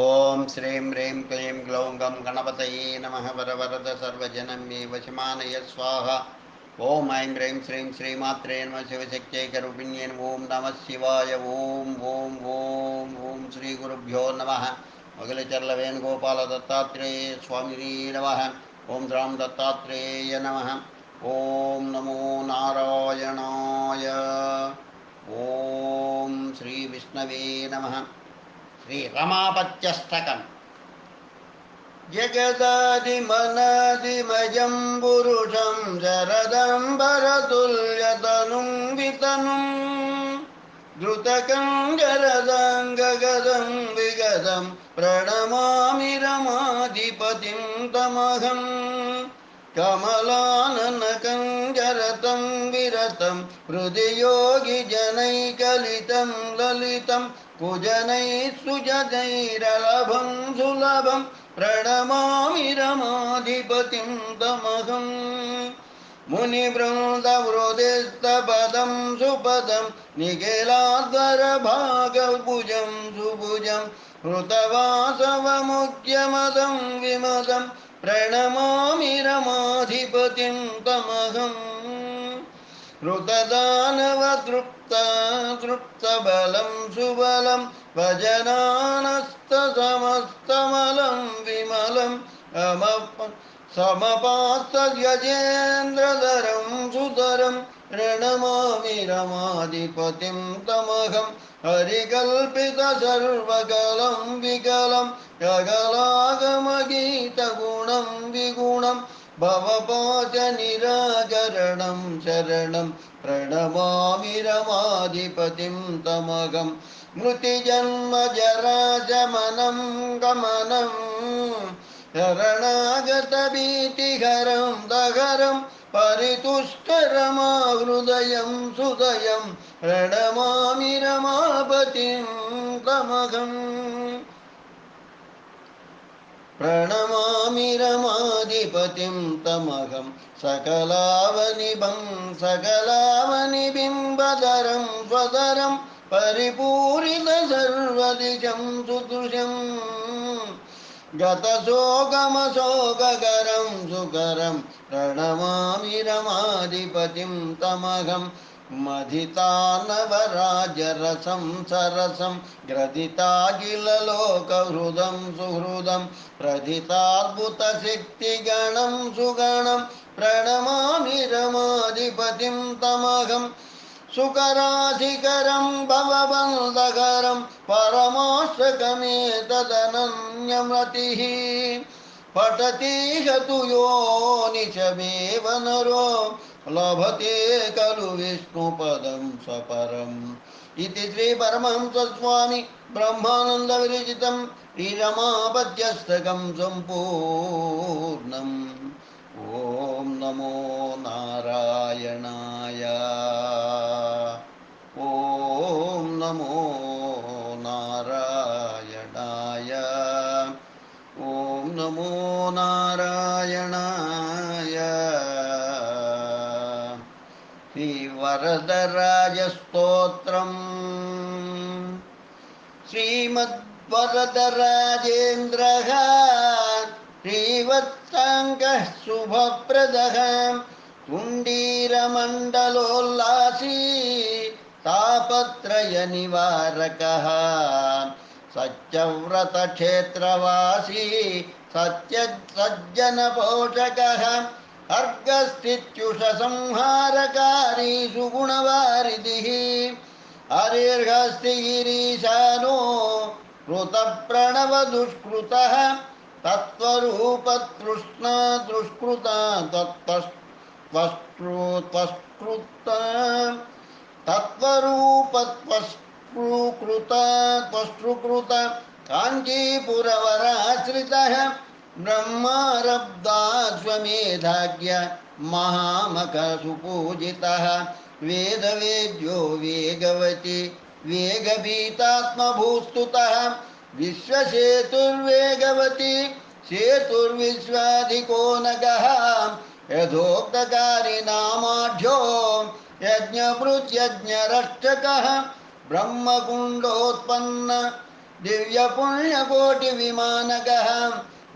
ॐ श्रीं ह्रीं क्लीं ग्लौं गं गणपतये नमः वरवरद सर्वजनं वशमानय स्वाहा। ॐ ऐं ह्रीं श्रीं श्रीमात्रे नमः शिवशक्त्यैकरूपिण्ये ॐ नमः शिवाय। ॐ ॐ ॐ ॐ श्रीगुरुभ्यो नमः। मगलचर्ल वेणुगोपाल दत्तात्रेय स्वामिनी नमः। ॐ राम दत्तात्रेय नमः। ॐ नमो नारायणाय। ॐ श्रीविष्णवे नमः। श्रीरमापत्यष्टकम् जगदादिमनादिमयं पुरुषं शरदं भरतुल्यतनुं वितनुं द्रुतकं जरदाङ्गगदं विगदं प्रणमामि रमाधिपतिं तमहम्। कमलाननकं जरतं विरतं हृदि योगिजनैकलितं ललितं कुजनैः सुजनैरलभं सुलभं प्रणमामि रमाधिपतिं तमहम् मुनिवृन्दवृदिस्तपदं सुपदं निखिलाद्वरभागभुजं सुभुजं हृतवासवमुख्यमदं विमदं प्रणमामि रमाधिपतिं तमहम् हृतदानवतृप्ता तृप्तबलं सुबलं, भजनानस्तसमस्तमलं विमलम् अमप समपास्तयजेन्द्रधरं सुधरं प्रणमामि रमाधिपतिं तमहं हरिकल्पितसर्वकलं, विकलं यगलागमगीतगुणं विगुणं भवपाचनिराकरणं शरणं प्रणमामि रमाधिपतिं तमगं मृतिजन्मजराजमनं गमनं शरणागतभीतिहरं दहरं परितुष्टरमाहृदयं सुदयं प्रणमामि रमापतिं तमगम् प्रणमामि रमाधिपतिं तमहं सकलावनिभं सकलावनिबिम्बधरं स्वदरं परिपूरितसर्वदिशं सुदृशम् गतशोकमशोककरं सुकरं प्रणमामि तमहं मथितानवराजरसं सरसं ग्रथिताखिललोकहृदं सुहृदं प्रथिताद्भुतशक्तिगणं सुगणं प्रणमामि रमाधिपतिं तमहं सुकराधिकरं भवबन्धकरं परमाश्रकमेतदनन्यमतिः पठतीह तु यो निशमेव नरो लभते खलु विष्णुपदं सपरम्। इति श्रीपरमहंसस्वामि ब्रह्मानन्दविरचितं श्रीरमापद्यस्तकं सम्पूर्णम्। ॐ नमो नारायणाय श्रीवरदराजस्तोत्रम् श्रीमद्वरदराजेन्द्रः श्रीवत्साङ्गः शुभप्रदः कुण्डीरमण्डलोल्लासी तापत्रयनिवारकः। सत्यव्रतक्षेत्रवासी सत्य सज्जनपोषकः। अर्गस्थित्युषसंहारकारी सुगुणवारिधिः हरिर्हस्तिगिरीशानो कृतप्रणवदुष्कृतः तत्त्वरूपतृष्णा दुष्कृता तत्त्वस्कृत तत्त्वरूपत्वस्कृकृत त्वष्टृकृत काञ्चीपुरवराश्रितः। ब्रह्मारब्धाश्वमेधाज्ञ महामखसुपूजितः वेदवेद्यो वेगवति वेगभीतात्मभूस्तुतः। विश्वसेतुर्वेगवती सेतुर्विश्वाधिको नगः। यथोक्तकारिनामाढ्यो यज्ञभृत्यज्ञरक्षकः। ब्रह्मकुण्डोत्पन्न दिव्यपुण्यकोटिविमानकः।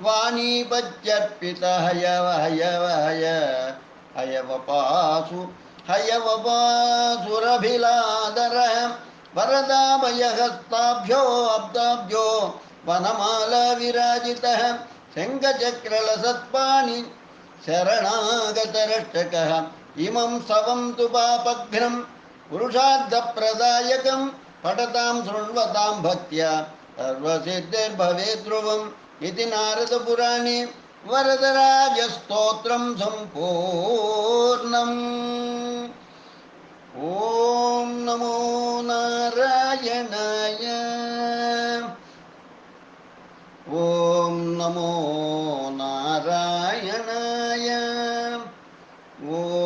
वाणीपत्यर्पित हयव हयव हय हयवपासु हयवपासुरभिलादरः वरदाभयहस्ताभ्यो अब्दाभ्यो, वनमालाविराजितः शङ्खचक्रलसत्पाणि शरणागतरक्षकः, इमं स्तवं तु पापघ्नं, पुरुषार्थप्रदायकं, पठतां शृण्वतां भक्त्या, सर्वसिद्धिर्भवेत् ध्रुवम्। इति नारदपुराणे वरदराजस्तोत्रं सम्पूर्णम्। ॐ नमो नारायणाय। ॐ नमो नारायणाय। ॐ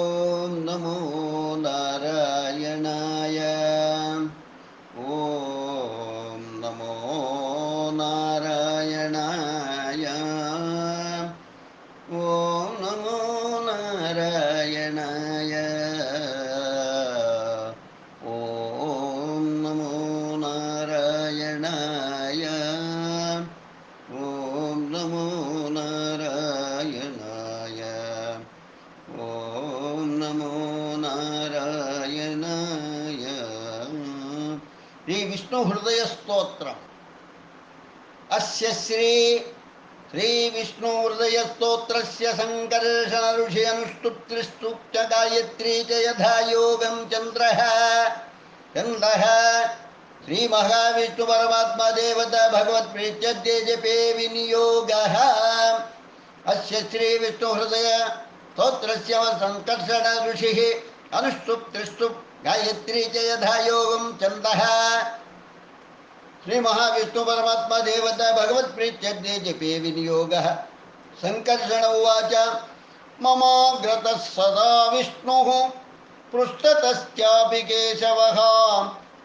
नारायणाय। ॐ नमो नारायणाय। ॐ नमो नारायणाय। श्रीविष्णुहृदयस्तोत्रम् अस्य श्री श्रीविष्णुहृदयस्तोत्रस्य सङ्कर्षणऋषि अनुष्टुप्तिस्तु गायत्री च यथा योगं चन्द्रः। चन्द्रः श्री महाविष्णु परमात्मा देवता भगवत प्रीत्यद्य जपे विनियोगः। अस्य श्री विष्णु हृदय स्तोत्रस्य संकर्षण ऋषिः अनुष्टुप् त्रिष्टुप् गायत्री च यथा योगं छन्दः श्री महाविष्णु परमात्मा देवता भगवत प्रीत्यद्य जपे विनियोगः। संकर्षण उवाच। ममाग्रतः सदा विष्णुः पृष्ठतश्चापि केशवः।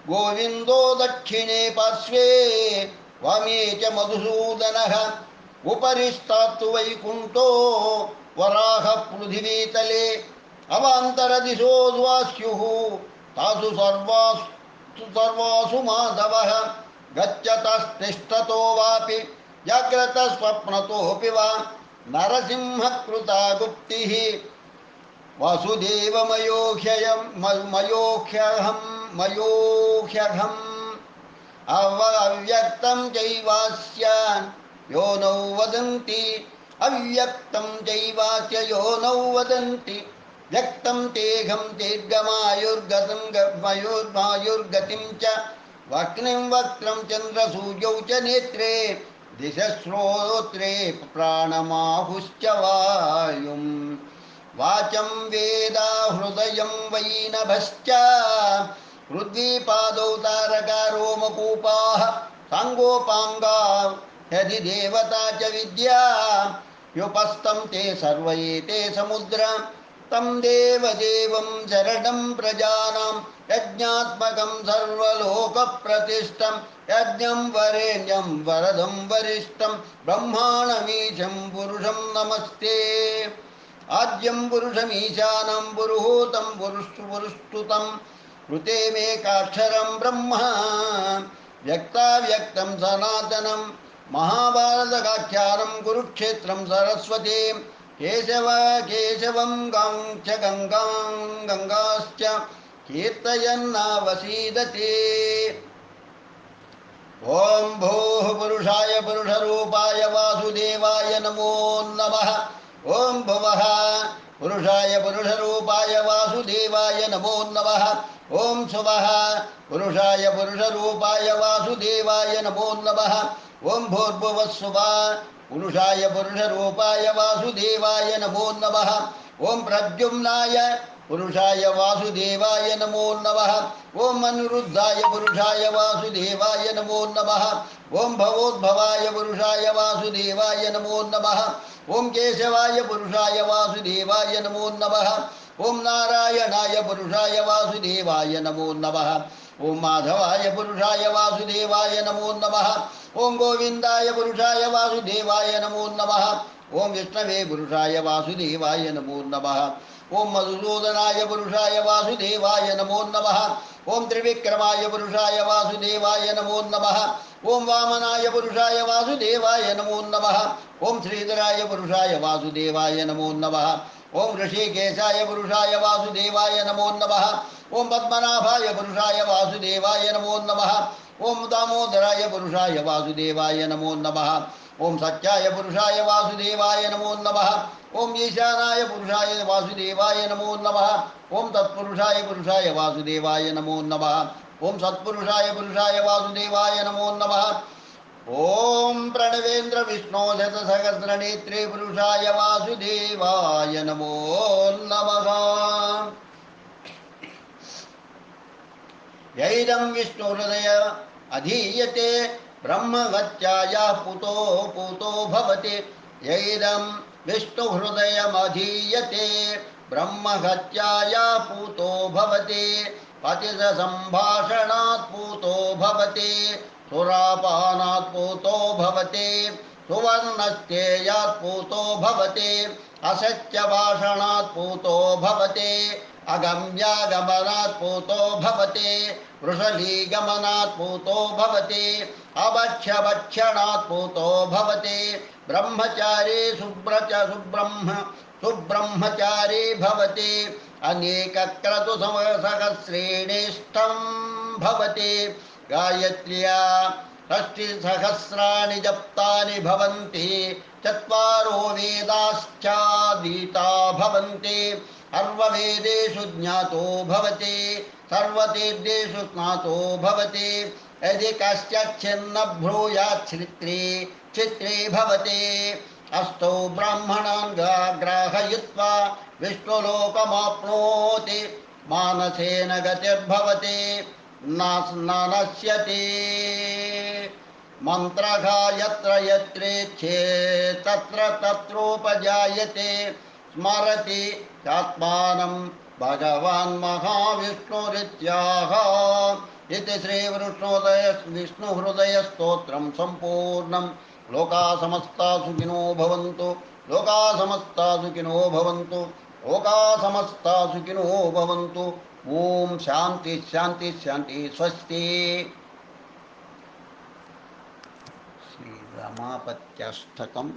गोविंदो दक्षिणे पार्श्वे वामे च मधुसूदनः उपरिस्तात्तु वैकुण्ठो वराह पृथिवीतले अवान्तरदिशो द्वास्युः तासु सर्वासु सर्वासु माधवः गच्छतस्तिष्ठतो वापि जाग्रतस्वप्नतोऽपि वा नरसिंहकृता गुप्तिः वासुदेवमयोह्ययं मयोह्यहम् मयोह्यघम् अव्यक्तं चैवास्य यो नौ वदन्ति। अव्यक्तं चैवास्य यो नौ वदन्ति। व्यक्तं तेघं दीर्घमायुर्गतं गमयोर्मायुर्गतिं च। वक्निं वक्त्रं चन्द्रसूर्यौ च नेत्रे। दिशश्रोत्रे प्राणमाहुश्च वायुम्। वाचं वेदा हृदयं वै नभश्च ऋद्वीपादौ तारकारोमकूपाः साङ्गोपाङ्गा यदि देवता च विद्या युपस्तं ते समुद्र, तं देवदेवं शरणं प्रजानां, यज्ञात्मकं सर्वलोकप्रतिष्ठं, यज्ञं वरेण्यं वरदं वरिष्ठं, ब्रह्माणमीशं पुरुषं नमस्ते। आद्यं पुरुषमीशानं पुरुहूतं कृते मेकाक्षरं ब्रह्म। व्यक्ताव्यक्तं सनातनं। महाभारतकाख्यानं कुरुक्षेत्रं सरस्वती। केशव, केशवं गां च गङ्गां, गङ्गाश्च कीर्तयन्नावसीदते। ॐ भोः पुरुषाय पुरुषरूपाय वासुदेवाय नमो नमः। ॐ भव पुरुषाय पुरुषरूपाय वासुदेवाय नमो नमः। ॐ सुवः पुरुषाय पुरुषरूपाय वासुदेवाय नमो नमः। ॐ भूर्भुवस्सुवा पुरुषाय पुरुषरूपाय वासुदेवाय नमो नमः। ॐ प्रद्युम्नाय पुरुषाय वासुदेवाय नमो नमः। ओम अनिरुद्धाय पुरुषाय वासुदेवाय नमो नमः। ओम भवोद्भवाय पुरुषाय वासुदेवाय नमो नमः। ओम केशवाय पुरुषाय वासुदेवाय नमो नमः। ओम नारायणाय पुरुषाय वासुदेवाय नमो नमः। ओम माधवाय पुरुषाय वासुदेवाय नमो नमः। ओम गोविंदाय पुरुषाय वासुदेवाय नमो नमः। ओम विष्णवे पुरुषाय वासुदेवाय नमो नमः। ओम मधुसूदनाय पुरुषाय वासुदेवाय नमो नमः। ओं त्रिविक्रमाय पुरुषाय वासुदेवाय नमो नमः। ओं वामनाय पुरुषाय वासुदेवाय नमो नमः। ओं श्रीधराय पुरुषाय वासुदेवाय नमो नमः। ओं ऋषिकेशाय पुरुषाय वासुदेवाय नमो नमः। ओं पद्मनाभाय पुरुषाय वासुदेवाय नमो नमः। ओं दामोदराय पुरुषाय वासुदेवाय नमो नमः। ओं सत्याय पुरुषाय वासुदेवाय नमो नमः। ओम ईशानाय पुरुषाय वासुदेवाय नमो नमः। ओम तत्पुरुषाय पुरुषाय वासुदेवाय नमो नमः। ओम सत्पुरुषाय पुरुषाय वासुदेवाय नमो नमः। ओम प्रणवेन्द्र विष्णो शतसहस्रनेत्रे पुरुषाय वासुदेवाय नमो नमः। यदम विष्णु हृदय अधीयते, ब्रह्मवत्यायाः पुतो, पूतो भवति। यदम विष्णुहृदयमधीयते, ब्रह्महत्याया पूतो भवति, पतिसम्भाषणात् पूतो भवति, सुरापानात् पूतो भवति, सुवर्णस्तेयात् पूतो भवति, असत्यभाषणात् पूतो अगम्यागमनात् पूतो वृषलीगमनात् पूतो पूतो ब्रह्मचारे सुब्रच सुब्रह्म, सुब्रह्मचारे भवते। अनेकक्रतु सहस्रेणेष्ठं भवते। गायत्र्या षष्टिसहस्राणि जप्तानि भवन्ति। चत्वारो वेदाश्चाधीता भवन्ति। सर्ववेदेषु ज्ञातो भवति। स्नातो भवति। यदि चित्रे भवते। अस्तो ब्राह्मणान् ग्राहयित्वा विश्वलोकमाप्नोति। मानसेन गतिर्भवति। नश्यति मन्त्रः यत्र यत्रेच्छे तत्र तत्रोपजायते। स्मरति आत्मानं भगवान् महाविष्णुरित्याह। इति श्रीवृष्णोदय विष्णुहृदयस्तोत्रं सम्पूर्णम् लोका समस्ता सुखिनो भवन्तु। लोका समस्ता सुखिनो भवन्तु। लोका समस्ता सुखिनो भवन्तु। ओम शांति शांति शांति स्वस्ति। श्री रामापत्यष्टकम्